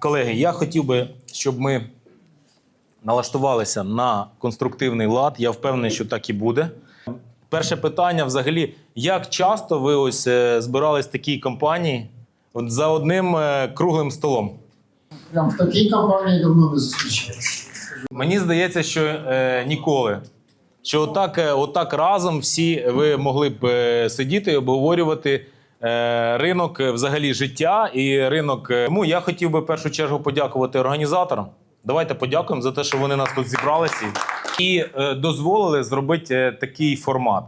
Колеги, я хотів би, щоб ми налаштувалися на конструктивний лад. Я впевнений, що так і буде. Перше питання: взагалі, як часто ви ось е, збирались в такій компанії от за одним е, круглим столом? Прям в такій компанії давно не зустрічалися. Мені здається, що е, ніколи. Що отак, е, отак разом всі ви могли б сидіти і обговорювати ринок е, взагалі життя і ринок. е. Тому я хотів би в першу чергу подякувати організаторам. Давайте подякуємо за те, що вони нас тут зібралися і е, дозволили зробити е, такий формат.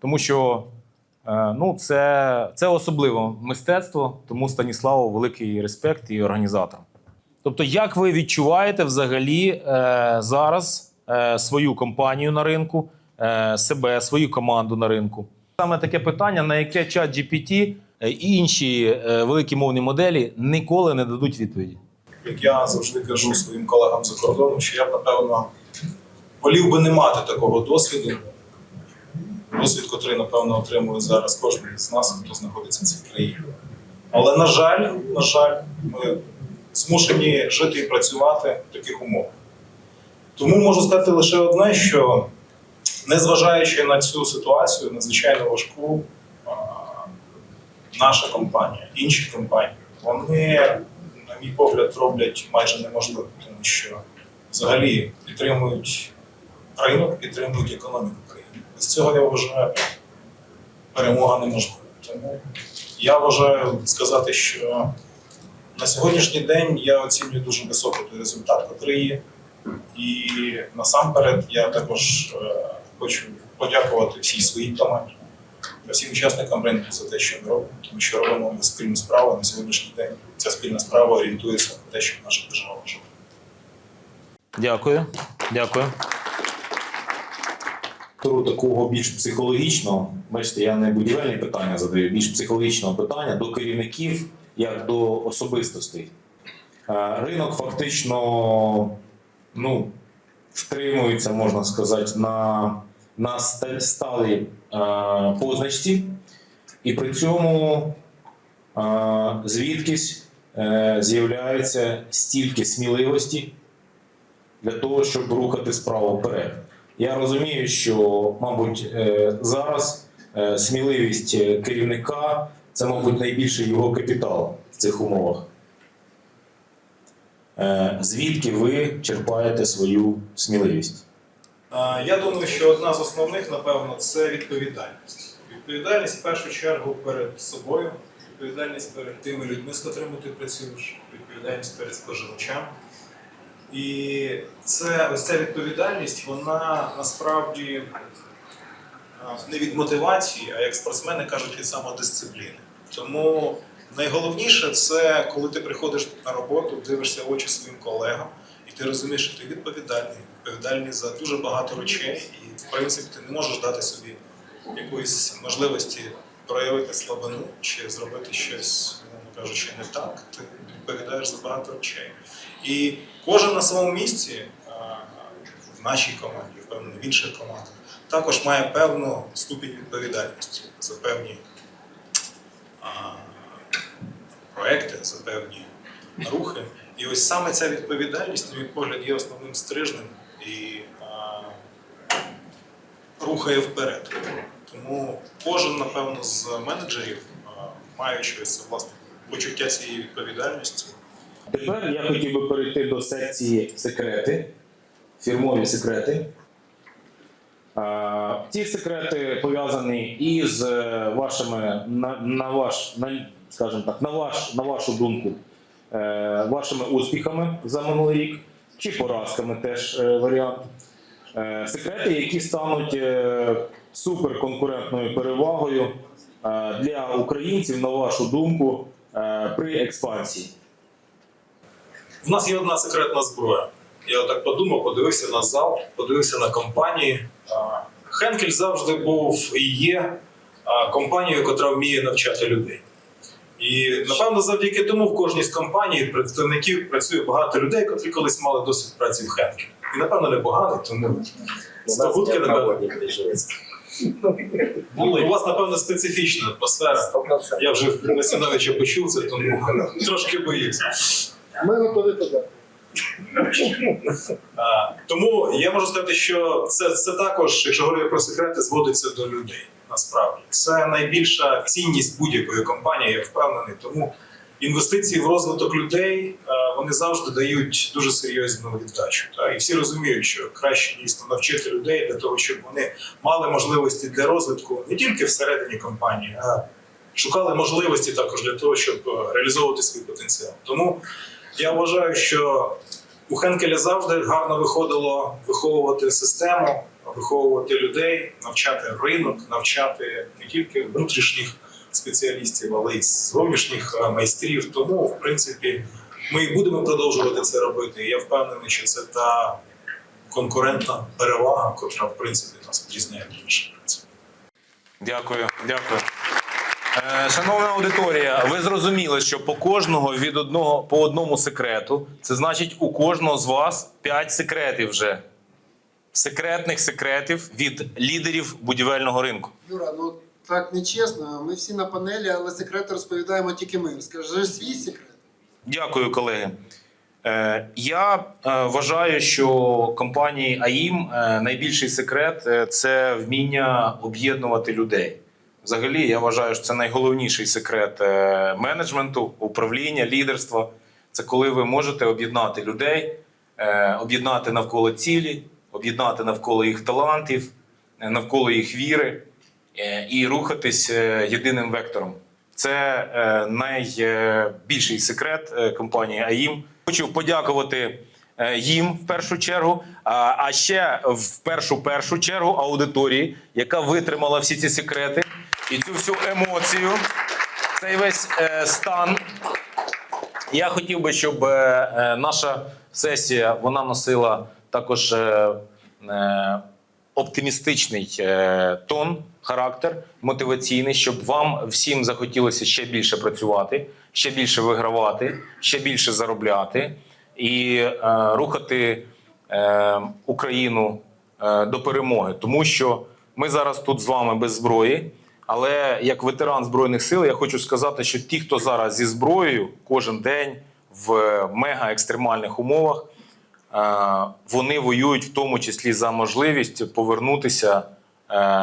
Тому що е, ну, це, це особливе мистецтво, тому Станіславу великий респект і організаторам. Тобто, як ви відчуваєте взагалі е, зараз е, свою компанію на ринку, е, себе, свою команду на ринку? Саме таке питання, на яке чат GPT е, і інші е, великі мовні моделі ніколи не дадуть відповіді. як я завжди кажу своїм колегам за кордоном, що я напевно, волів би не мати такого досвіду. Досвід, котрий, напевно, отримує зараз кожен з нас, хто знаходиться в цій країні. Але, на жаль, на жаль, ми змушені жити і працювати в таких умовах. Тому можу сказати лише одне, що незважаючи на цю ситуацію, надзвичайно важку, наша компанія, інші компанії, вони, на мій погляд, роблять майже неможливо, тому що взагалі підтримують ринок, підтримують економіку країни. Без цього я вважаю, перемога неможлива. Тому я вважаю сказати, що на сьогоднішній день я оцінюю дуже високо той результат, який є. І насамперед я також е, хочу подякувати всій своїй команді та всім учасникам ринку за те, що ми робимо, тому що робимо ми спільну справу на сьогоднішній день. Ця спільна справа орієнтується на те, що наша держава живе. Дякую. Дякую. Такого більш психологічного, бачите, я не будівельні питання задаю, більш психологічного питання до керівників як до особистостей. Е, Ринок фактично ну, втримується, можна сказати, на, на ста- сталій е, позначці, і при цьому е, звідкись е, з'являється стільки сміливості для того, щоб рухати справу вперед. Я розумію, що, мабуть, зараз сміливість керівника це, мабуть, найбільший його капітал в цих умовах. Звідки ви черпаєте свою сміливість? Я думаю, що одна з основних, напевно, це відповідальність. Відповідальність в першу чергу перед собою, відповідальність перед тими людьми, з котрими ти працюєш, відповідальність перед споживачами. І це, ось ця відповідальність, вона насправді не від мотивації, а як спортсмени кажуть, від самодисципліни. Тому найголовніше це коли ти приходиш на роботу, дивишся в очі своїм колегам, і ти розумієш, що ти відповідальний, відповідальний за дуже багато речей, і в принципі ти не можеш дати собі якоїсь можливості проявити слабину чи зробити щось, умовно кажучи, не так. Ти відповідаєш за багато речей. І кожен на своєму місці в нашій команді, впевнений, в інших командах, також має певну ступінь відповідальності за певні проекти, за певні рухи. І ось саме ця відповідальність, на мій погляд, є основним стрижнем і а, рухає вперед. Тому кожен, напевно, з менеджерів, маючи це власне почуття цієї відповідальності, Тепер я хотів би перейти до секції секрети, фірмові секрети. Ці секрети пов'язані із е, вашими, на, на ваш, на, скажімо так, на, ваш, на вашу думку, вашими успіхами за минулий рік, чи поразками теж е, варіант. Е, Секрети, які стануть е, суперконкурентною перевагою е, для українців, на вашу думку, е, при експансії. В нас є одна секретна зброя. Я так подумав, подивився на зал, подивився на компанії. Хенкель завжди був і є компанією, яка вміє навчати людей. І напевно, завдяки тому в кожній з компаній представників працює багато людей, котрі колись мали досвід праці в Хенкель. І напевно непоганий, тому здобутки напевно були. У вас, напевно, специфічна атмосфера. Я вже в почув це, тому трошки боюся. Ми готові. А, Тому я можу сказати, що це, це також, якщо говорити про секрети, зводиться до людей. Насправді це найбільша цінність будь-якої компанії, я впевнений. Тому інвестиції в розвиток людей е, вони завжди дають дуже серйозну віддачу. Та? І всі розуміють, що краще дійсно навчити людей для того, щоб вони мали можливості для розвитку не тільки всередині компанії, а шукали можливості також для того, щоб е, реалізовувати свій потенціал. Тому я вважаю, що у Хенкеля завжди гарно виходило виховувати систему, виховувати людей, навчати ринок, навчати не тільки внутрішніх спеціалістів, але й зовнішніх е, майстрів. Тому, в принципі, ми будемо продовжувати це робити. Я впевнений, що це та конкурентна перевага, котра в принципі нас відрізняє від інших. Дякую, дякую. Е, Шановна аудиторія, ви зрозуміли, що по кожного від одного по одному секрету, це значить у кожного з вас 5 секретів вже. Секретних секретів від лідерів будівельного ринку. Юра, ну так нечесно. Ми всі на панелі, але секрети розповідаємо тільки ми. Скажи свій секрет. Дякую, колеги. Е, Я е, вважаю, що компанії АІМ е, найбільший секрет це вміння об'єднувати людей. Взагалі, я вважаю, що це найголовніший секрет менеджменту, управління, лідерства. Це коли ви можете об'єднати людей, об'єднати навколо цілі, об'єднати навколо їх талантів, е, навколо їх віри е, і рухатись е, єдиним вектором. Це найбільший секрет компанії АІМ. Хочу подякувати їм в першу чергу, а, ще в першу першу чергу аудиторії, яка витримала всі ці секрети і цю всю емоцію, цей весь стан. Я хотів би, щоб наша сесія вона носила також е, е, оптимістичний е, тон, характер, мотиваційний, щоб вам всім захотілося ще більше працювати, ще більше вигравати, ще більше заробляти і рухати Україну до перемоги, тому що ми зараз тут з вами без зброї. Але як ветеран збройних сил, я хочу сказати, що ті, хто зараз зі зброєю кожен день в мега екстремальних умовах, вони воюють в тому числі за можливість повернутися е,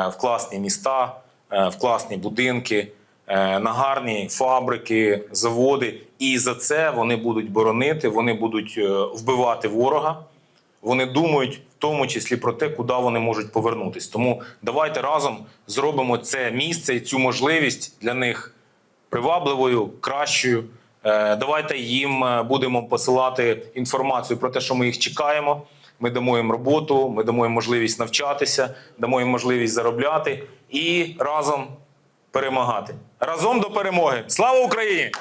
в класні міста, е, в класні будинки, е, на гарні фабрики, заводи. І за це вони будуть боронити, вони будуть е, вбивати ворога. Вони думають в тому числі про те, куди вони можуть повернутись. Тому давайте разом зробимо це місце і цю можливість для них привабливою, кращою. Е, Давайте їм е, будемо посилати інформацію про те, що ми їх чекаємо. Ми дамо їм роботу, ми дамо їм можливість навчатися, дамо їм можливість заробляти і разом перемагати. Разом до перемоги! Слава Україні!